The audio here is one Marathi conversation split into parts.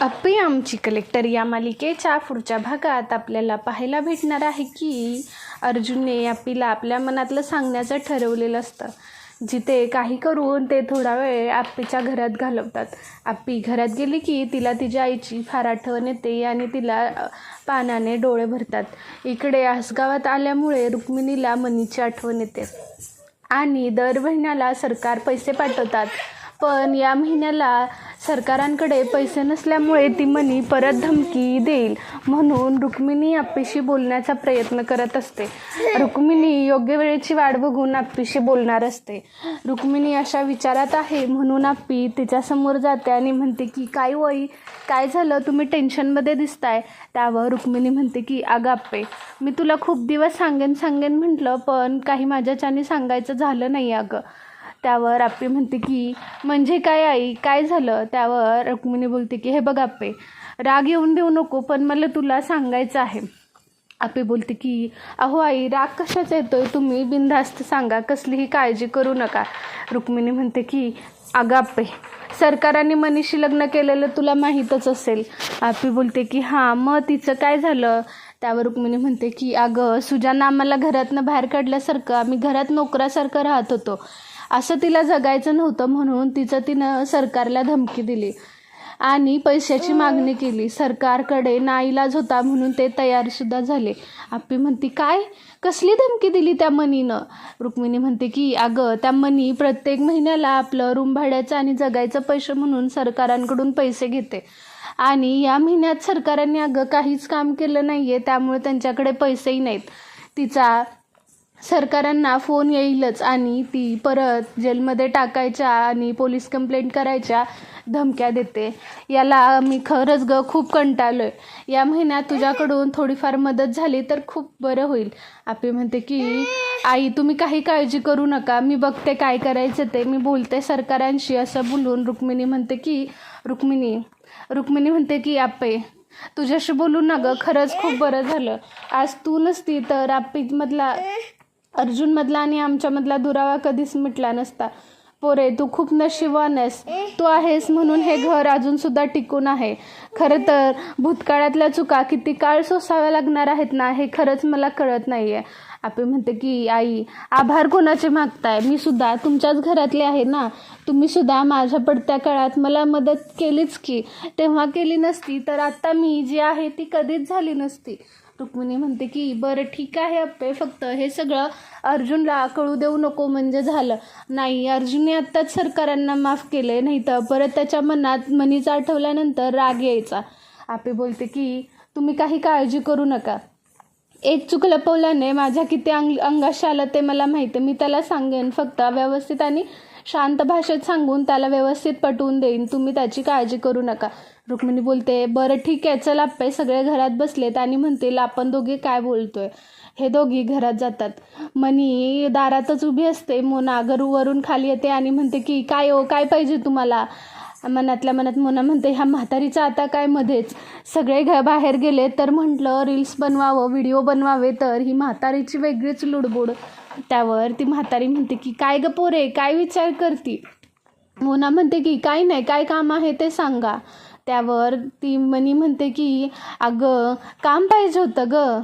अप्पी आमची कलेक्टर या मालिकेच्या पुढच्या भागात आपल्याला पाहायला भेटणार आहे की अर्जुनने अप्पीला आपल्या मनातलं सांगण्याचं ठरवलेलं असतं. जिथे काही करून ते थोडा वेळ आप्पीच्या घरात घालवतात. आप्पी घरात गेली की तिला तिच्या आईची फार आठवण येते आणि तिला पानाने डोळे भरतात. इकडे आसगावात आल्यामुळे रुक्मिणीला मनीची आठवण येते. आणि दर महिन्याला सरकार पैसे पाठवतात. पण या महिन्याला सरकारांकडे पैसे नसल्यामुळे ती मनी परत धमकी देईल म्हणून रुक्मिणी आप्पीशी बोलण्याचा प्रयत्न करत असते. रुक्मिणी योग्य वेळेची वाट बघून आप्पीशी बोलणार असते. रुक्मिणी अशा विचारात आहे म्हणून आप्पी तिच्यासमोर जाते आणि म्हणते की काय वई काय झालं? तुम्ही टेन्शनमध्ये दिसताय. त्यावर रुक्मिणी म्हणते की अगं आप्पे मी तुला खूप दिवस सांगेन सांगेन म्हटलं पण काही माझ्याच्याने सांगायचं झालं नाही अगं. त्यावर आप्पी म्हणते की म्हणजे काय आई? काय झालं? त्यावर रुक्मिणी बोलते की हे बघ आप्पे राग येऊन देऊ नको पण मला तुला सांगायचं आहे. आपे बोलते की अहो आई राग कशाच येतोय? तुम्ही बिनधास्त सांगा कसलीही काळजी करू नका. रुक्मिणी म्हणते की अगं आप्पे सरकाराने मनीशी लग्न केलेलं तुला माहीतच असेल. आपी बोलते की हां मग तिचं काय झालं? त्यावर रुक्मिणी म्हणते की अगं सुजानं आम्हाला घरातनं बाहेर काढल्यासारखं आम्ही घरात नोकरासारखं राहत होतो. असं तिला जगायचं नव्हतं म्हणून तिचं तिनं सरकारला धमकी दिली. आणि पैशाची मागणी केली. सरकारकडे नाईलाज होता म्हणून ते तयारसुद्धा झाले. आप्पी म्हणते काय? कसली धमकी दिली त्या मनीनं? रुक्मिणी म्हणते की अगं त्या मनी प्रत्येक महिन्याला आपलं रूम भाड्याचं आणि जगायचं पैसे म्हणून सरकारांकडून पैसे घेते. आणि या महिन्यात सरकारांनी अगं काहीच काम केलं नाही आहे त्यामुळे त्यांच्याकडे पैसेही नाहीत. तिचा सरकारांना फोन येईलच आणि ती परत जेलमध्ये टाकायच्या आणि पोलीस कंप्लेंट करायच्या धमक्या देते. याला मी खरंच ग खूप कंटाळलो आहे या महिन्यात तुझ्याकडून थोडीफार मदत झाली तर खूप बरं होईल. आपी म्हणते की आई तुम्ही काही काळजी करू नका. मी बघते काय करायचं ते. मी बोलते सरकारांशी असं बोलून रुक्मिणी म्हणते की रुक्मिणी रुक्मिणी म्हणते की आपे तुझ्याशी बोलून ना गं. खरंच खूप बरं झालं. आज तू नसती तर आपीमधला अर्जुनमधला आणि आमच्यामधला दुरावा कधीच मिटला नसता. पोरे तू खूप नशिबान आहेस. तू आहेस म्हणून हे घर अजूनसुद्धा टिकून आहे. खरं तर भूतकाळातल्या चुका किती काळ सोसाव्या लागणार आहेत ना हे खरंच मला कळत नाही आहे आपे म्हणते की आई आभार कोणाचे मागताय? मी सुद्धा तुमच्याच घरातले आहे ना. तुम्ही सुद्धा माझ्या पडत्या काळात मला मदत केलीच की. तेव्हा केली नसती तर आत्ता मी जी आहे ती कधीच झाली नसती. रुक्मिणी म्हणते की बरं ठीक आहे अप्पे फक्त हे सगळं अर्जुनला कळू देऊ नको म्हणजे झालं. नाही अर्जुनने आत्ताच सरकारांना माफ केले नाही तर परत त्याच्या मनात मनीचा आठवल्यानंतर राग यायचा. आपे बोलते की तुम्ही काही काळजी करू नका. एक चूक लपवल्याने माझ्या किती अंग अंगाशी आलं ते मला माहिती आहे. मी त्याला सांगेन. फक्त व्यवस्थित आणि शांत भाषेत सांगून त्याला व्यवस्थित पटवून देईन. तुम्ही त्याची काळजी करू नका. रुक्मिणी बोलते बरं ठीक आहे चल आप्पे सगळे घरात बसलेत आणि म्हणतील आपण दोघे काय बोलतोय? हे दोघी घरात जातात. मनी दारातच उभी असते मोना गरूवरून खाली येते आणि म्हणते की काय हो काय पाहिजे तुम्हाला? मनातल्या मनात मोना म्हणते ह्या म्हातारीचं आता काय मध्येच? सगळे घ बाहेर गेले तर म्हटलं रील्स बनवावं व्हिडिओ बनवावे तर ही म्हातारीची वेगळीच लुडबुड. त्यावर ती म्हातारी म्हणते की काय ग पोरे काय विचार करती? मोना म्हणते की काय नाही काय काम आहे ते सांगा. त्यावर ती मनी म्हणते की अगं काम पाहिजे होतं ग.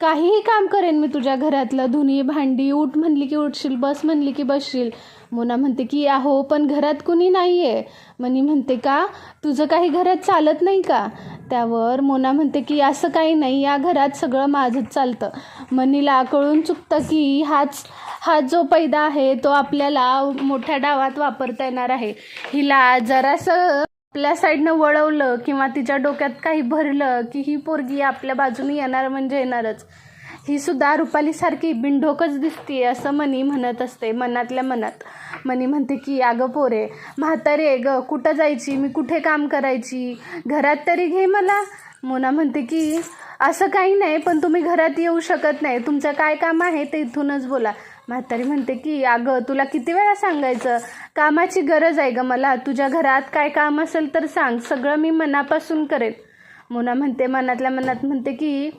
काहीही काम करेन मी तुझ्या घरातलं. धुनी भांडी उठ म्हणली की उठशील बस म्हणली की बसशील. मोना म्हणते की अहो पण घरात कुणी नाही आहे मनी म्हणते का तुझं काही घरात चालत नाही का? त्यावर मोना म्हणते की असं काही नाही या घरात सगळं माझंच चालतं. मनीला कळून चुकतं की हाच हा जो पैदा आहे तो आपल्याला मोठ्या डावात वापरता येणार आहे. हिला जरासं आपल्या साईडनं वळवलं किंवा तिच्या डोक्यात काही भरलं की ही पोरगी आपल्या बाजूने येणार म्हणजे येणारच. ही सुद्धा रुपालीसारखी बिनढोकच दिसते असं मनी म्हणत असते मनातल्या मनात. मनी म्हणते की अगं पोरे म्हातारे आहे ग कुठं जायची? मी कुठे काम करायची? घरात तरी घे मला. मोना म्हणते की असं काही नाही पण तुम्ही घरात येऊ शकत नाही. तुमचं काय काम आहे ते इथूनच बोला. म्हातारी म्हणते की अगं तुला किती वेळा सांगायचं? कामाची गरज आहे ग मला. तुझ्या घरात काय काम असेल तर सांग. सगळं मी मनापासून करेन. मुना म्हणते मनातल्या मनात म्हणते की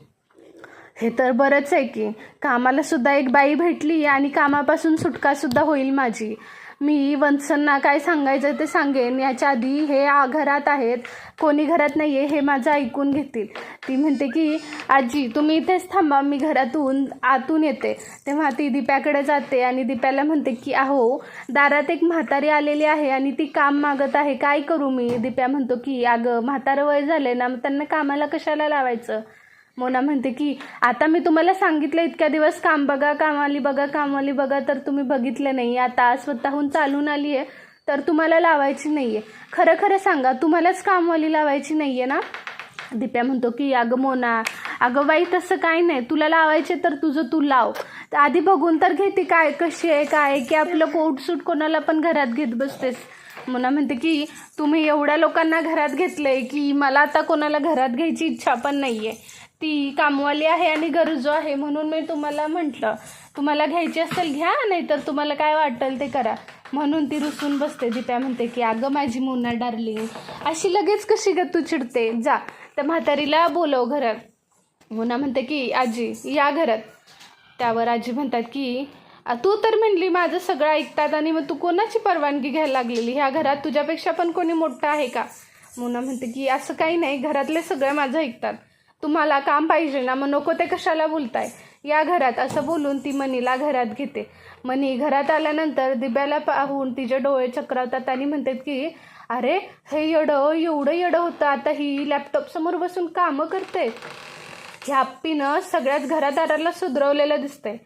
हे तर बरंच आहे की. कामाला सुद्धा एक बाई भेटली आणि कामापासून सुटकासुद्धा होईल माझी. मी वंसना काय सांगायचं ते सांगेन. याच्या आधी हे आ घरात आहेत. कोणी घरात नाही आहे हे माझं ऐकून घेतील. ती म्हणते की आजी तुम्ही इथेच थांबा. मी घरातून आतून येते. तेव्हा ती दीप्याकडे जाते आणि दीप्याला म्हणते की अहो दारात एक म्हातारी आलेली आहे आणि ती काम मागत आहे. काय करू मी? दीप्या म्हणतो की अगं म्हातारं वय झालं ना मग त्यांना कामाला कशाला लावायचं? मोना म्हणते की आता मी तुम्हाला सांगितलं इतक्या दिवस काम बघा कामाली बघा कामाली बघा तर तुम्ही बघितलं नाही आता स्वतःहून चालून आली आहे तर तुम्हाला लावायची नाही आहे खरं खरं सांगा तुम्हालाच कामवाली लावायची नाही आहे ना? दिप्या म्हणतो की अगं मोना अगं बाई तसं काय नाही. तुला लावायचे तर तुझं तू लाव. तर आधी बघून तर घेते काय कशी आहे काय की आपलं कोट सूट कोणाला पण घरात घेत बसतेस. मोना म्हणते की तुम्ही एवढ्या लोकांना घरात घेतलंय की मला आता कोणाला घरात घ्यायची इच्छा पण नाही आहे ती कामवाली आहे आणि गरजू आहे म्हणून मी तुम्हाला म्हटलं. तुम्हाला घ्यायची असेल घ्या नाहीतर तुम्हाला काय वाटेल ते करा. म्हणून ती रुसून बसते. दीप्या म्हणते की अगं माझी मुन्ना डार्लिंग अशी लगेच कशी ग तू चिडते? जा. त्या म्हातारीला बोलव घरात. मुन्ना म्हणते की आजी या घरात. त्यावर आजी म्हणतात की तू तर म्हणली माझं सगळं ऐकतात आणि मग तू कोणाची परवानगी घ्यायला लागलेली? ह्या घरात तुझ्यापेक्षा पण कोणी मोठं आहे का? मुना म्हणते की असं काही नाही. घरातले सगळे माझं ऐकतात. तुम्हाला काम पाहिजे ना मग नको ते कशाला बोलताय? या घरात असं बोलून ती मनीला घरात घेते. मनी घरात आल्यानंतर दिब्याला पाहून तिचे डोळे चक्रावतात आणि म्हणतात की अरे हे येडं एवढं येडं होतं आता ही लॅपटॉप समोर बसून कामं करते. ह्या हप्पीनं सगळ्याच घरादाराला सुधरवलेलं दिसतंय.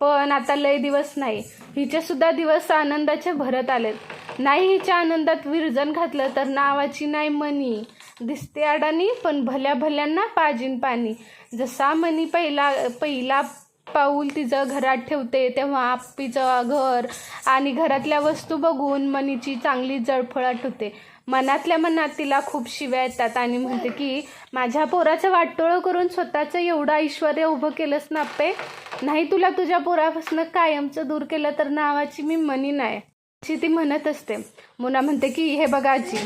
पण आता लय दिवस नाही. हिचे सुद्धा दिवस आनंदाचे भरत आलेत. नाही हिच्या आनंदात विरजन घातलं तर नावाची नाही मनी. दिसते अडाणी पण भल्या भल्यांना पाजीन पाणी. जसा मनी पहिला पहिला पाऊल तिचं घरात ठेवते तेव्हा आप्पीचं घर आणि घरातल्या वस्तू बघून मनीची चांगली जळफळाट होते मनातल्या मनात तिला खूप शिव्या येतात आणि म्हणते की माझ्या पोराचं वाटोळं करून स्वतःचं एवढं ऐश्वर उभं केलंस ना आप्पे नाही तुला तुझ्या पोरापासून कायमचं दूर केलं तर नावाची मी मनी नाही. अशी ती म्हणत असते. मुना म्हणते की हे बघा आजी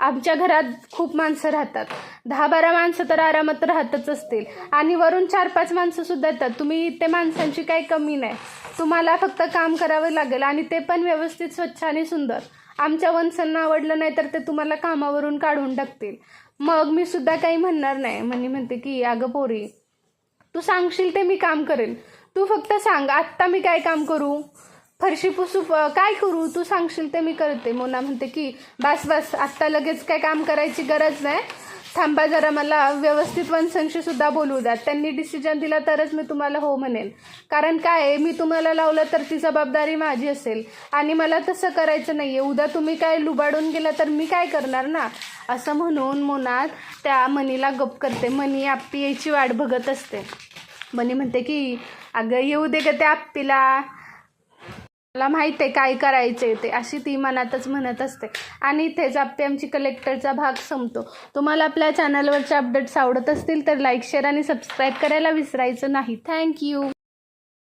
आमच्या घरात खूप माणसं राहतात. दहा बारा माणसं तर आरामात राहतच असतील. आणि वरून चार पाच माणसं सुद्धा येतात. तुम्ही ते माणसांची काही कमी नाही. तुम्हाला फक्त काम करावं लागेल आणि ते पण व्यवस्थित स्वच्छ आणि सुंदर. आमच्या वंशांना आवडलं नाही तर ते तुम्हाला कामावरून काढून टाकतील. मग मी सुद्धा काही म्हणणार नाही. म्हणे म्हणते की अगं पोरी तू सांगशील ते मी काम करेन तू फक्त सांग आत्ता मी काय काम करू? फरशी पुसू काय करू? तू सांगशील ते मी करते. मोना म्हणते की बस बस आत्ता लगेच काय काम करायची गरज नाही. थांबा जरा मला व्यवस्थित वंशांशी सुद्धा बोलू द्या. त्यांनी डिसिजन दिला तरच मी तुम्हाला हो म्हणेन. कारण काय आहे, मी तुम्हाला लावलं तर ती जबाबदारी माझी असेल. आणि मला तसं करायचं नाही आहे उद्या तुम्ही काय लुबाडून गेला तर मी काय करणार ना? असं म्हणून मोनात त्या मनीला गप करते. मनी आप्पी यायची वाट बघत असते. मनी म्हणते की अगं येऊ दे ग त्या आप्पीला मला माहिती आहे काय करायचे ते अशी ती मनातच म्हणत असते. आणि इथेच आप्पी आमची कलेक्टरचा भाग संपतो. तुम्हाला आपल्या चॅनलवरचे अपडेट्स आवडत असतील तर लाईक शेअर आणि सबस्क्राईब करायला विसरायचं नाही. थँक्यू